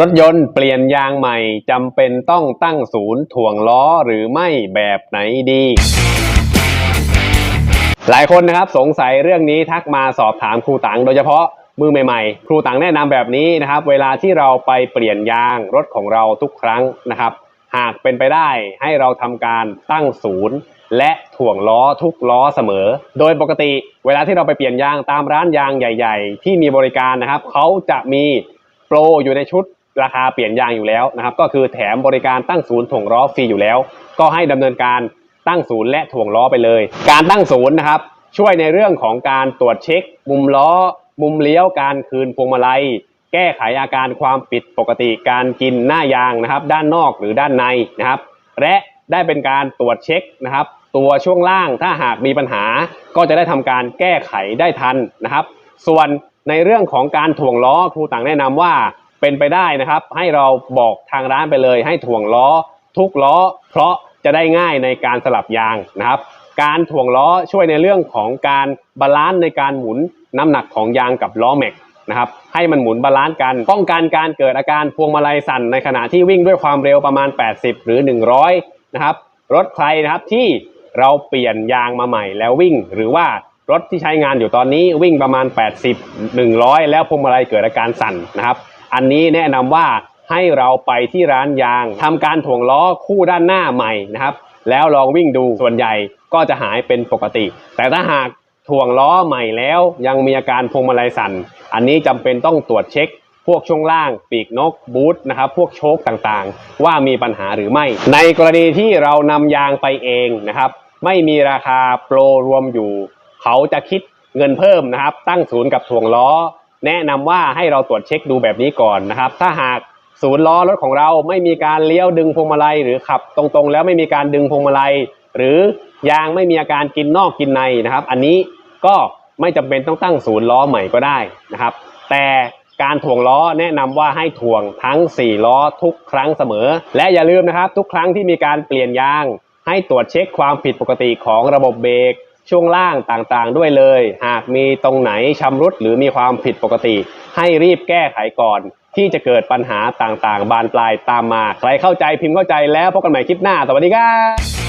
รถยนต์เปลี่ยนยางใหม่จำเป็นต้องตั้งศูนย์ถ่วงล้อหรือไม่แบบไหนดี หลายคนนะครับสงสัยเรื่องนี้ทักมาสอบถามครูตังโดยเฉพาะมือใหม่ๆ ครูตังแนะนำแบบนี้นะครับ เวลาที่เราไปเปลี่ยนยางรถของเราทุกครั้งนะครับ หากเป็นไปได้ให้เราทำการตั้งศูนย์และถ่วงล้อทุกล้อเสมอ โดยปกติเวลาที่เราไปเปลี่ยนยางตามร้านยางใหญ่ ๆ ที่มีบริการนะครับเขาจะมีโปรอยู่ในชุด ราคาเปลี่ยนยางอยู่แล้วนะครับ ก็คือแถมบริการตั้งศูนย์ถ่วงล้อฟรีอยู่แล้ว ก็ให้ดำเนินการตั้งศูนย์และถ่วงล้อไปเลย การตั้งศูนย์นะครับ ช่วยในเรื่องของการตรวจเช็ค มุมล้อ มุมเลี้ยวการคืนพวงมาลัย แก้ไขอาการความผิดปกติการกินหน้ายางนะครับ ด้านนอกหรือด้านในนะครับ และได้เป็นการตรวจเช็คนะครับ ตัวช่วงล่างถ้าหากมีปัญหา ก็จะได้ทำการแก้ไขได้ทันนะครับ ส่วนในเรื่องของการถ่วงล้อครูต่างแนะนำว่า เป็นไปได้นะครับ ให้เราบอกทางร้านไปเลย ให้ถ่วงล้อ ทุกล้อ เพราะจะได้ง่ายในการสลับยางนะครับ การถ่วงล้อช่วยในเรื่องของการบาลานซ์ในการหมุนน้ำหนักของยางกับล้อแม็กนะครับให้มันหมุนบาลานซ์กันป้องกันการเกิดอาการพวงมาลัยสั่นในขณะที่วิ่งด้วยความเร็วประมาณ 80 หรือ 100 นะครับ รถใครนะครับที่เราเปลี่ยนยางมาใหม่แล้ววิ่ง หรือว่ารถที่ใช้งานอยู่ตอนนี้วิ่งประมาณ 80 100 แล้วพวงมาลัยเกิดอาการสั่นนะครับ อันนี้แนะนำว่าให้เราไปที่ร้านยางทำการถ่วงล้อคู่ด้านหน้าใหม่นะครับ แล้วลองวิ่งดูส่วนใหญ่ก็จะหายเป็นปกติ แต่ถ้าหากถ่วงล้อใหม่แล้วยังมีอาการพวงมาลัยสั่น อันนี้จำเป็นต้องตรวจเช็ค พวกช่วงล่าง ปีกนกบูทนะครับ พวกโชคต่างๆ ว่ามีปัญหาหรือไม่ ในกรณีที่เรานำยางไปเองนะครับ ไม่มีราคาโปรรวมอยู่ เขาจะคิดเงินเพิ่มนะครับ ตั้งศูนย์กับถ่วงล้อ แนะนำว่าให้เราตรวจเช็คดูแบบนี้ก่อนนะครับ ถ้าหากศูนย์ล้อรถของเราไม่มีการเลี้ยวดึงพวงมาลัยหรือขับตรงๆ แล้วไม่มีการดึงพวงมาลัย หรือยางไม่มีอาการกินนอกกินในนะครับ อันนี้ก็ไม่จำเป็นต้องตั้งศูนย์ล้อใหม่ก็ได้นะครับ แต่การถ่วงล้อแนะนำว่าให้ถ่วงทั้ง 4 ล้อทุกครั้งเสมอ และอย่าลืมนะครับ ทุกครั้งที่มีการเปลี่ยนยาง ให้ตรวจเช็คความผิดปกติของระบบเบรก ช่วงล่างต่างๆด้วยเลย หากมีตรงไหนชำรุดหรือมีความผิดปกติ ให้รีบแก้ไขก่อน ที่จะเกิดปัญหาต่างๆ บานปลายตามมา ใครเข้าใจพิมพ์เข้าใจแล้วพบกันใหม่คลิปหน้า สวัสดีครับ